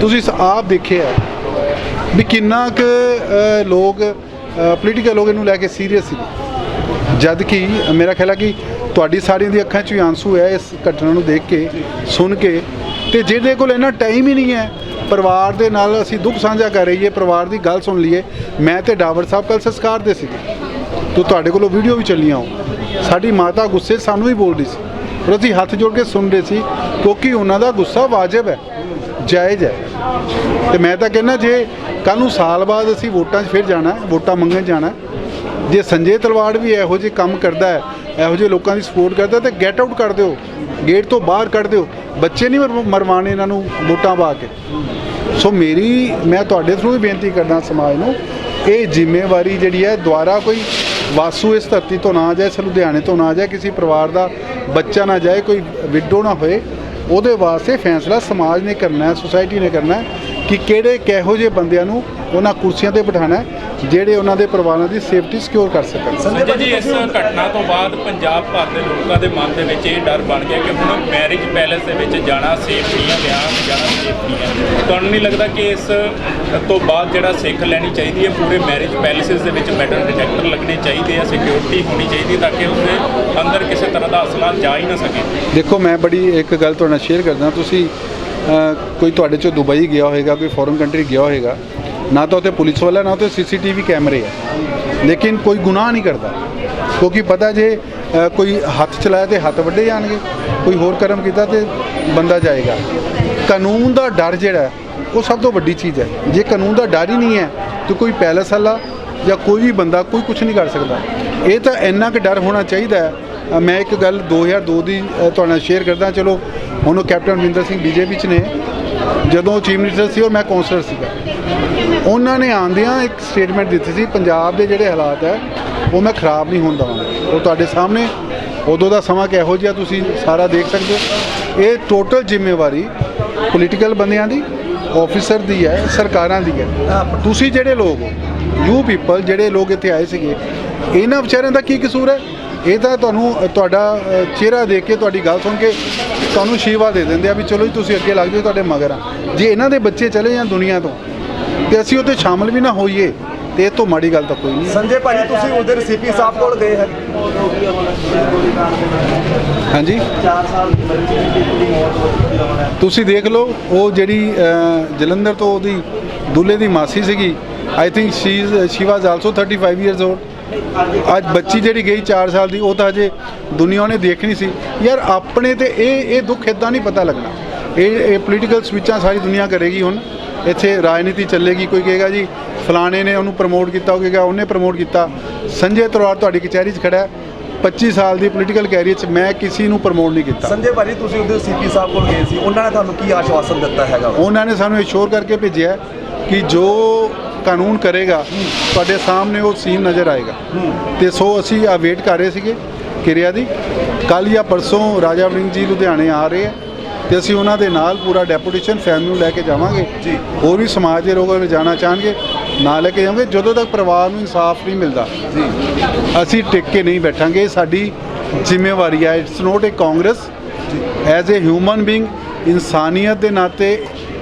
ਤੁਸੀਂ ਇਸ ਆਪ ਦੇਖਿਆ ਵੀ ਕਿੰਨਾ ਕੁ ਲੋਕ ਪੋਲੀਟੀਕਲ ਲੋਕ ਇਹਨੂੰ ਲੈ ਕੇ ਸੀਰੀਅਸ ਸੀ। ਜਦ ਕਿ ਮੇਰਾ ਖਿਆਲ ਹੈ ਕਿ ਤੁਹਾਡੀ ਸਾਰਿਆਂ ਦੀ ਅੱਖਾਂ 'ਚ ਵੀ ਆਂਸੂ ਹੈ ਇਸ ਘਟਨਾ ਨੂੰ ਦੇਖ ਕੇ, ਸੁਣ ਕੇ। ਤੇ ਜਿਹਦੇ ਕੋਲ ਇੰਨਾ ਟਾਈਮ ਹੀ ਨਹੀਂ ਹੈ, ਪਰਿਵਾਰ ਦੇ ਨਾਲ ਅਸੀਂ ਦੁੱਖ ਸਾਂਝਾ ਕਰ ਰਹੀਏ, ਪਰਿਵਾਰ ਦੀ ਗੱਲ ਸੁਣ ਲਈਏ। ਮੈਂ ਤੇ ਡਾਵਰ ਸਾਹਿਬ ਕੱਲ ਸੰਸਕਾਰ ਦੇ ਸੀਗੇ। ਤੋ ਤੁਹਾਡੇ ਕੋਲੋਂ ਵੀਡੀਓ ਵੀ ਚੱਲੀਆਂ ਹੋ ਸਾਡੀ ਮਾਤਾ ਗੁੱਸੇ ਸਾਨੂੰ ਹੀ ਬੋਲਦੀ ਸੀ। ਪਰ ਅਸੀਂ ਹੱਥ ਜੋੜ ਕੇ ਸੁਣ ਰਹੇ ਸੀ, ਕਿਉਂਕਿ ਉਹਨਾਂ ਦਾ ਗੁੱਸਾ ਵਾਜਬ ਹੈ, ਜਾਇਜ਼ ਹੈ। ਤੇ ਮੈਂ ਤਾਂ ਕਹਿੰਦਾ, ਜੇ ਕੱਲ ਨੂੰ ਸਾਲ ਬਾਅਦ ਅਸੀਂ ਵੋਟਾਂ 'ਚ ਫਿਰ ਜਾਣਾ ਵੋਟਾਂ ਮੰਗਣ ਜਾਣਾ ਜੇ ਸੰਜੇ ਤਲਵਾੜ ਵੀ ਇਹੋ ਜਿਹੇ ਕੰਮ ਕਰਦਾ ਹੈ, ਇਹੋ ਜਿਹੇ ਲੋਕਾਂ ਦੀ ਸਪੋਰਟ ਕਰਦਾ ਤੇ ਗੈਟ ਆਊਟ ਕਰ ਦਿਓ। ਗੇਟ ਤੋਂ ਬਾਹਰ ਕੱਢ ਦਿਓ। ਬੱਚੇ ਨਹੀਂ ਮਰ- ਮਰਵਾਣੇ ਇਹਨਾਂ ਨੂੰ ਵੋਟਾਂ ਪਾ ਕੇ। ਸੋ ਮੇਰੀ ਮੈਂ ਤੁਹਾਡੇ ਥਰੂ ਵੀ ਬੇਨਤੀ ਕਰਦਾ ਸਮਾਜ ਨੂੰ ਇਹ ਜ਼ਿੰਮੇਵਾਰੀ ਜਿਹੜੀ ਹੈ ਦੁਆਰਾ ਕੋਈ ਵਾਸੂ ਇਸ ਧਰਤੀ ਤੋਂ ਨਾ ਜਾਏ ਇਸ ਲੁਧਿਆਣੇ ਤੋਂ ਨਾ ਜਾਏ ਕਿਸੇ ਪਰਿਵਾਰ ਦਾ ਬੱਚਾ ਨਾ ਜਾਏ ਕੋਈ ਵਿਡੋ ਨਾ ਹੋਏ ਉਹਦੇ ਵਾਸਤੇ ਫੈਸਲਾ ਸਮਾਜ ਨੇ ਕਰਨਾ ਹੈ ਸੋਸਾਇਟੀ ਨੇ ਕਰਨਾ ਹੈ ਕਿ ਕਿਹੜੇ ਕਿਹੋ ਜਿਹੇ ਬੰਦਿਆਂ ਨੂੰ ਉਹਨਾਂ ਕੁਰਸੀਆਂ ਤੇ ਬਿਠਾਣਾ ਹੈ, ਜਿਹੜੇ ਉਹਨਾਂ ਦੇ ਪਰਿਵਾਰਾਂ ਦੀ ਸੇਫਟੀ ਸਿਕਿਉਰ ਕਰ ਸਕਣ। ਸੰਜੇ ਜੀ ਇਸ ਘਟਨਾ ਤੋਂ ਬਾਅਦ ਪੰਜਾਬ ਭਰ ਦੇ ਲੋਕਾਂ ਦੇ ਮਨ ਦੇ ਵਿੱਚ ਇਹ ਡਰ ਬਣ ਗਿਆ ਕਿ ਹੁਣ ਮੈਰਿਜ ਪੈਲੇਸ ਦੇ ਵਿੱਚ ਜਾਣਾ ਸੇਫ ਨਹੀਂ ਹੈ ਵਿਆਹ ਜਾਣਾ ਸੇਫ ਨਹੀਂ ਹੈ। ਤੁਹਾਨੂੰ ਨਹੀਂ ਲੱਗਦਾ ਕਿ ਇਸ ਤੋਂ ਬਾਅਦ ਜਿਹੜਾ ਸਿੱਖ ਲੈਣੀ ਚਾਹੀਦੀ ਹੈ ਪੂਰੇ ਮੈਰਿਜ ਪੈਲੇਸਿਸ ਦੇ ਵਿੱਚ ਮੈਟਲ ਡਿਟੈਕਟਰ ਲੱਗਣੇ ਚਾਹੀਦੇ ਆ ਸਿਕਿਉਰਿਟੀ ਹੋਣੀ ਚਾਹੀਦੀ ਤਾਂ ਕਿ ਉਸਦੇ ਅੰਦਰ ਕਿਸੇ ਤਰ੍ਹਾਂ ਦਾ ਅਸਲਾ ਜਾ ਹੀ ਨਾ ਸਕੇ। ਦੇਖੋ ਮੈਂ ਬੜੀ ਇੱਕ ਗੱਲ ਤੁਹਾਡੇ ਨਾਲ ਸ਼ੇਅਰ ਕਰਦਾ ਤੁਸੀਂ ਕੋਈ ਤੁਹਾਡੇ ਚੋਂ ਦੁਬਈ ਗਿਆ ਹੋਵੇਗਾ ਕੋਈ ਫੋਰਨ ਕੰਟਰੀ ਗਿਆ ਹੋਵੇਗਾ ਨਾ ਤਾਂ ਉੱਥੇ ਪੁਲਿਸ ਵਾਲਾ, ਨਾ ਉੱਥੇ ਸੀਸੀਟੀਵੀ ਕੈਮਰੇ ਆ। ਲੇਕਿਨ ਕੋਈ ਗੁਨਾਹ ਨਹੀਂ ਕਰਦਾ। ਕਿਉਂਕਿ ਪਤਾ ਜੇ ਕੋਈ ਹੱਥ ਚਲਾਇਆ ਤੇ ਹੱਥ ਵੱਡੇ ਜਾਣਗੇ, ਕੋਈ ਹੋਰ ਕਰਮ ਕੀਤਾ ਤੇ ਬੰਦਾ ਜਾਏਗਾ। ਕਾਨੂੰਨ ਦਾ ਡਰ ਜਿਹੜਾ ਉਹ ਸਭ ਤੋਂ ਵੱਡੀ ਚੀਜ਼ ਹੈ। ਜੇ ਕਾਨੂੰਨ ਦਾ ਡਰ ਹੀ ਨਹੀਂ ਹੈ, ਤਾਂ ਕੋਈ ਪੈਲਸ ਵਾਲਾ ਜਾਂ ਕੋਈ ਵੀ ਬੰਦਾ ਕੋਈ ਕੁਝ ਨਹੀਂ ਕਰ ਸਕਦਾ। ਇਹ ਤਾਂ ਇੰਨਾ ਕੁ ਡਰ ਹੋਣਾ ਚਾਹੀਦਾ ਹੈ। ਮੈਂ ਇੱਕ ਗੱਲ 2002 ਦੀ ਤੁਹਾਡੇ ਨਾਲ ਸ਼ੇਅਰ ਕਰਦਾ। ਚਲੋ, ਹੁਣ ਉਹ ਕੈਪਟਨ ਅਮਰਿੰਦਰ ਸਿੰਘ ਬੀਜੇਪੀ 'ਚ ਨੇ। ਜਦੋਂ ਚੀਫ ਮਿਨਿਸਟਰ ਸੀ ਔਰ ਮੈਂ ਕੌਂਸਲਰ ਸੀਗਾ। ਉਹਨਾਂ ਨੇ ਆਂਦਿਆਂ ਇੱਕ ਸਟੇਟਮੈਂਟ ਦਿੱਤੀ ਸੀ, ਪੰਜਾਬ ਦੇ ਜਿਹੜੇ ਹਾਲਾਤ ਹੈ, ਉਹ ਮੈਂ ਖਰਾਬ ਨਹੀਂ ਹੋਣ ਦਵਾਂਗਾ। ਉਹ ਤੁਹਾਡੇ ਸਾਹਮਣੇ, ਉਦੋਂ ਦਾ ਸਮਾਂ ਕਿਹੋ ਜਿਹਾ ਤੁਸੀਂ ਸਾਰਾ ਦੇਖ ਸਕਦੇ ਹੋ। ਇਹ ਟੋਟਲ ਜ਼ਿੰਮੇਵਾਰੀ ਪੋਲੀਟੀਕਲ ਬੰਦਿਆਂ ਦੀ ਆਫੀਸਰ ਦੀ ਹੈ, ਸਰਕਾਰਾਂ ਦੀ ਹੈ। ਤੁਸੀਂ ਜਿਹੜੇ ਲੋਕ ਹੋ ਯੂ ਪੀਪਲ ਜਿਹੜੇ ਲੋਕ ਇੱਥੇ ਆਏ ਸੀਗੇ, ਇਹਨਾਂ ਵਿਚਾਰਿਆਂ ਦਾ ਕੀ ਕਸੂਰ ਹੈ? ਇਹ ਤਾਂ ਤੁਹਾਨੂੰ, ਤੁਹਾਡਾ ਚਿਹਰਾ ਦੇਖ ਕੇ ਤੁਹਾਡੀ ਗੱਲ ਸੁਣ ਕੇ ਤੁਹਾਨੂੰ ਸ਼ੀਵਾ ਦੇ ਦਿੰਦੇ ਆ ਵੀ ਚਲੋ ਜੀ, ਤੁਸੀਂ ਅੱਗੇ ਲੱਗ ਜਾਓ, ਤੁਹਾਡੇ ਮਗਰ ਆ। ਜੇ ਇਹਨਾਂ ਦੇ ਬੱਚੇ ਚਲੇ ਜਾਂ ਦੁਨੀਆ ਤੋਂ ਤੇ ਅਸੀਂ ਉੱਥੇ ਸ਼ਾਮਲ ਵੀ ਨਾ ਹੋਈਏ ਤੇ ਇਹ ਤੋਂ ਮਾੜੀ ਗੱਲ ਤਾਂ ਕੋਈ ਨਹੀਂ। ਸੰਜੇ ਭਾਜੀ ਤੁਸੀਂ ਉਧਰ ਸੀਪੀ ਸਾਹਿਬ ਕੋਲ ਗਏ ਹੈ? ਹਾਂਜੀ। 4 ਸਾਲ ਦੀ ਬੱਚੀ ਦੀ ਕੁੜੀ ਮੌਤ ਹੋ ਚੁੱਕੀ ਹੈ ਹੁਣ ਤੁਸੀਂ ਦੇਖ ਲਓ ਉਹ ਜਿਹੜੀ ਜਲੰਧਰ ਤੋਂ ਉਹਦੀ ਦੁੱਲੇ ਦੀ ਮਾਸੀ ਸੀਗੀ। I think she is she was also 35 years old ਅੱਜ ਬੱਚੀ ਜਿਹੜੀ ਗਈ 4 ਸਾਲ ਦੀ ਉਹ ਤਾਂ ਅਜੇ ਦੁਨੀਆ ਨੇ ਦੇਖਣੀ ਸੀ। ਯਾਰ ਆਪਣੇ ਤੇ ਇਹ ਇਹ ਦੁੱਖ ਇਦਾਂ ਨਹੀਂ ਪਤਾ ਲੱਗਣਾ। ਇਹ ਇਹ ਪੋਲੀਟੀਕਲ ਸਵਿੱਚਾਂ ਸਾਰੀ ਦੁਨੀਆ ਕਰੇਗੀ ਹੁਣ। ਇੱਥੇ ਰਾਜਨੀਤੀ ਚੱਲੇਗੀ ਕੋਈ ਕਹੇਗਾ ਜੀ ਫਲਾਣੇ ਨੇ ਉਹਨੂੰ ਪ੍ਰਮੋਟ ਕੀਤਾ ਕਹੇਗਾ ਉਹਨੇ ਪ੍ਰਮੋਟ ਕੀਤਾ। ਸੰਜੇ ਤਰਵਾਰ ਤੁਹਾਡੀ ਕਚਹਿਰੀ 'ਚ ਖੜਾ ਹੈ 25 ਸਾਲ ਦੀ ਪੋਲੀਟੀਕਲ ਕੈਰੀਅਰ 'ਚ ਮੈਂ ਕਿਸੇ ਨੂੰ ਪ੍ਰਮੋਟ ਨਹੀਂ ਕੀਤਾ। ਸੰਜੇ ਭਾਜੀ ਤੁਸੀਂ ਉਧਰ ਸੀਪੀ ਸਾਹਿਬ ਕੋਲ ਗਏ ਸੀ ਉਹਨਾਂ ਨੇ ਤੁਹਾਨੂੰ ਕੀ ਆਸ਼ਵਾਸਨ ਦਿੱਤਾ ਹੈਗਾ? ਉਹਨਾਂ ਨੇ ਸਾਨੂੰ ਇਸ਼ੋਰ ਕਰਕੇ ਭੇਜਿਆ ਕਿ ਜੋ ਕਾਨੂੰਨ ਕਰੇਗਾ ਤੁਹਾਡੇ ਸਾਹਮਣੇ ਉਹ ਸੀਨ ਨਜ਼ਰ ਆਏਗਾ। ਤੇ ਸੋ ਅਸੀਂ ਆ ਵੇਟ ਕਰ ਰਹੇ ਸੀਗੇ ਕਿਰਿਆ ਦੀ। ਕੱਲ ਜਾਂ ਪਰਸੋਂ ਰਾਜਾ ਵੜਿੰਗ ਜੀ ਲੁਧਿਆਣੇ ਆ ਰਹੇ ਆ ਤੇ ਅਸੀਂ ਉਹਨਾਂ ਦੇ ਨਾਲ ਪੂਰਾ ਡੈਪੂਟੇਸ਼ਨ ਫੈਮਿਲੀ ਨੂੰ ਲੈ ਕੇ ਜਾਵਾਂਗੇ। ਜੀ। ਹੋਰ ਵੀ ਸਮਾਜ ਦੇ ਲੋਕ ਅਗਰ ਜਾਣਾ ਚਾਹਣਗੇ ਨਾਲ ਲੈ ਕੇ ਜਾਵਾਂਗੇ। ਜਦੋਂ ਤੱਕ ਪਰਿਵਾਰ ਨੂੰ ਇਨਸਾਫ ਨਹੀਂ ਮਿਲਦਾ ਜੀ। ਅਸੀਂ ਟਿਕ ਕੇ ਨਹੀਂ ਬੈਠਾਂਗੇ। ਇਹ ਸਾਡੀ ਜ਼ਿੰਮੇਵਾਰੀ ਹੈ it's not a Congress as a human being ਇਨਸਾਨੀਅਤ ਦੇ ਨਾਤੇ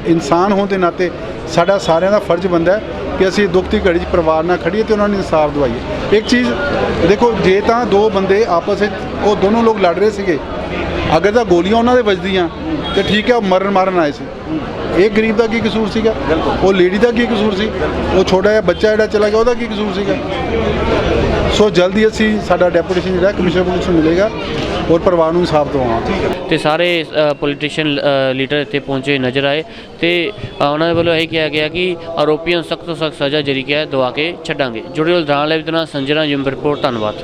ਇਨਸਾਨ ਹੋਣ ਦੇ ਨਾਤੇ ਸਾਡਾ ਸਾਰਿਆਂ ਦਾ ਫਰਜ਼ ਬਣਦਾ ਹੈ ਕਿ ਅਸੀਂ ਦੁੱਖ ਦੀ ਘੜੀ 'ਚ ਪਰਿਵਾਰ ਨਾਲ ਖੜੀਏ ਤੇ ਉਹਨਾਂ ਨੂੰ ਇਨਸਾਫ ਦਵਾਈਏ। ਇੱਕ ਚੀਜ਼ ਦੇਖੋ ਜੇ ਤਾਂ ਦੋ ਬੰਦੇ ਆਪਸ ਵਿੱਚ ਉਹ ਦੋਨੋਂ ਲੋਕ ਲੜ ਰਹੇ ਸੀਗੇ ਅਗਰ ਤਾਂ ਗੋਲੀਆਂ ਉਹਨਾਂ ਦੇ ਵੱਜਦੀਆਂ ਤੇ ਠੀਕ ਹੈ ਉਹ ਮਰਨ ਮਾਰਨ ਆਏ ਸੀ। ਇਹ ਗਰੀਬ ਦਾ ਕੀ ਕਸੂਰ ਸੀਗਾ? ਉਹ ਲੇਡੀ ਦਾ ਕੀ ਕਸੂਰ ਸੀ? ਉਹ ਛੋਟਾ ਜਿਹਾ ਬੱਚਾ ਜਿਹੜਾ ਚਲਾ ਗਿਆ ਉਹਦਾ ਕੀ ਕਸੂਰ ਸੀਗਾ? ਸੋ ਜਲਦੀ ਅਸੀਂ ਸਾਡਾ ਡੈਪੂਟੇਸ਼ਨ ਜਿਹੜਾ ਕਮਿਸ਼ਨਰ ਪੁਲਿਸ ਨੂੰ ਮਿਲੇਗਾ। ਔਰ ਪਰਿਵਾਰ ਨੂੰ ਇਨਸਾਫ ਦਿਵਾਵਾਂਗੇ। ਤੇ ਸਾਰੇ ਪੋਲੀਟੀਸ਼ੀਅਨ ਲੀਡਰ ਇੱਥੇ ਪਹੁੰਚੇ ਨਜ਼ਰ ਆਏ। ਤੇ ਉਹਨਾਂ ਦੇ ਵੱਲੋਂ ਇਹ ਕਿਹਾ ਗਿਆ ਕਿ ਆਰੋਪੀਆਂ ਨੂੰ ਸਖਤ ਤੋਂ ਸਖਤ ਸਜ਼ਾ ਜਿਹੜੀ ਕਿ ਹੈ ਦਵਾ ਕੇ ਛੱਡਾਂਗੇ। ਜੁੜੇ ਹੋਏ ਦੌਰਾਨ ਲਈ ਇਤਨਾ ਸੰਜਨਾ ਜਿੰਮ ਰਿਪੋਰਟ ਧੰਨਵਾਦ।